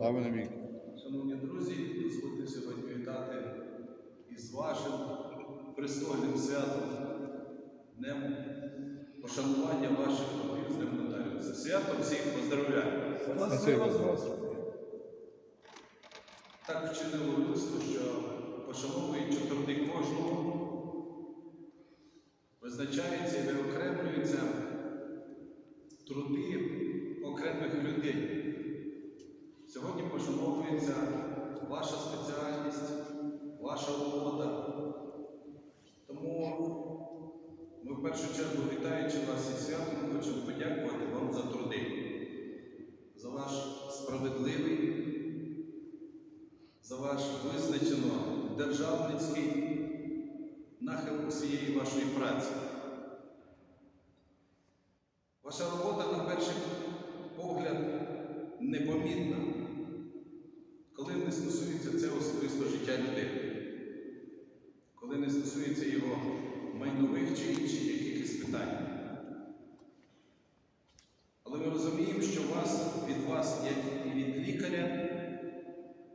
Слава. Шановні друзі, дозвольте сьогодні вітати із вашим престольним святом, Днем пошанування ваших з Днем нотаріуса. Свято всіх поздравляю. Так вчинило людство, що пошановуючи труди кожного, визначаються і виокремлюються труди окремих людей. Сьогодні ваша спеціальність, ваша робота. Тому ми в першу чергу, вітаючи вас зі святом, хочемо подякувати вам за труди, за ваш справедливий, за ваш визначено державницький нахил усієї вашої праці. Ваша робота на перший погляд непомітна, коли не стосується це особисто життя людини, коли не стосується його майнових чи інших якихось питань. Але ми розуміємо, що вас, від вас, як і від лікаря,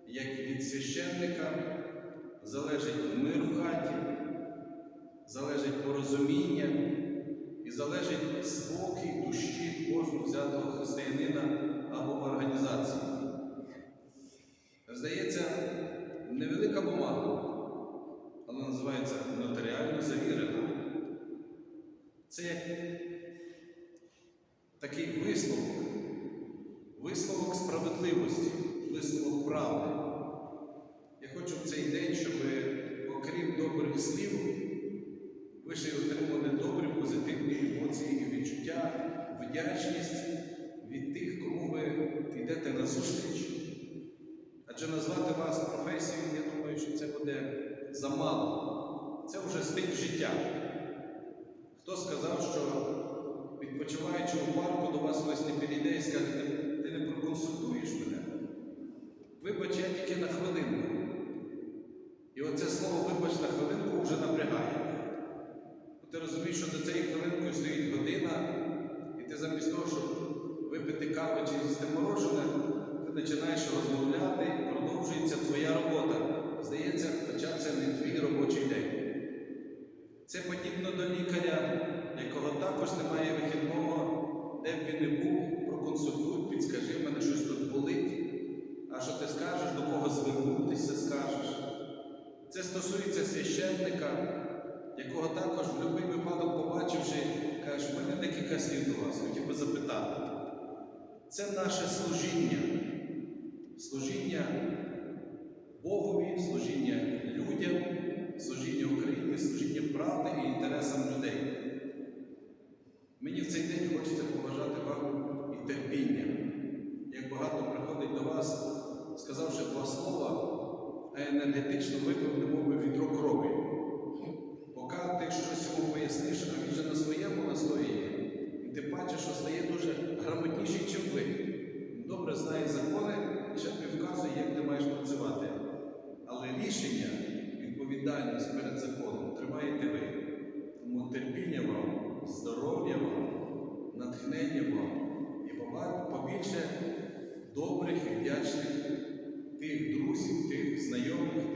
як і від священника, залежить мир в хаті, залежить порозуміння і залежить спокій душі кожного взятого християнина або організації. Здається, невелика бумага, але називається нотаріально завірена. Це як такий висновок, висновок справедливості, висновок правди. Я хочу в цей день, щоб окрім добрих слів, ви ще й отримали добрі позитивні емоції і відчуття, вдячність від тих, кому ви йдете на зустріч. Адже назвати вас професією, я думаю, що це буде замало. Це вже стиль життя. Хто сказав, що відпочиваючи у парку, до вас хтось не підійде і скаже, ти, не проконсультуєш мене? Вибач, я тільки на хвилинку. І оце слово вибач на хвилинку вже напрягає. Бо Ти розумієш, що за цією хвилинкою стоїть година, і ти замість того, щоб випити каву чи з'їсти морожене, ти починаєш розмовляти і продовжується твоя робота. Здається, хоча це не твій робочий день. Це подібно до лікаря, якого також немає вихідного, де б він не був, проконсультуй, підскажи, мене щось тут болить. А що ти скажеш, до кого звернутися скажеш? Це стосується священника, якого також в будь-який випадок побачивши, каже, мене декілька слів до вас, хотів би запитати. Це наше служіння, служіння Богові, служіння людям, служіння Україні, служіння правди і інтересам людей. Мені в цей день хочеться побажати вам і терпіння. Як багато приходить до вас, сказавши два слова, а енергетично випив, би відро крові. Поки ти щось йому поясниш, а він же на своєму настоїть, і ти бачиш, що стає дуже грамотніший, ніж ви. Добре знає закони ще тобі вказує, як ти маєш працювати. Але рішення, відповідальність перед законом тримаєте ви. Тому терпіння вам, здоров'я вам, натхнення вам знайомих,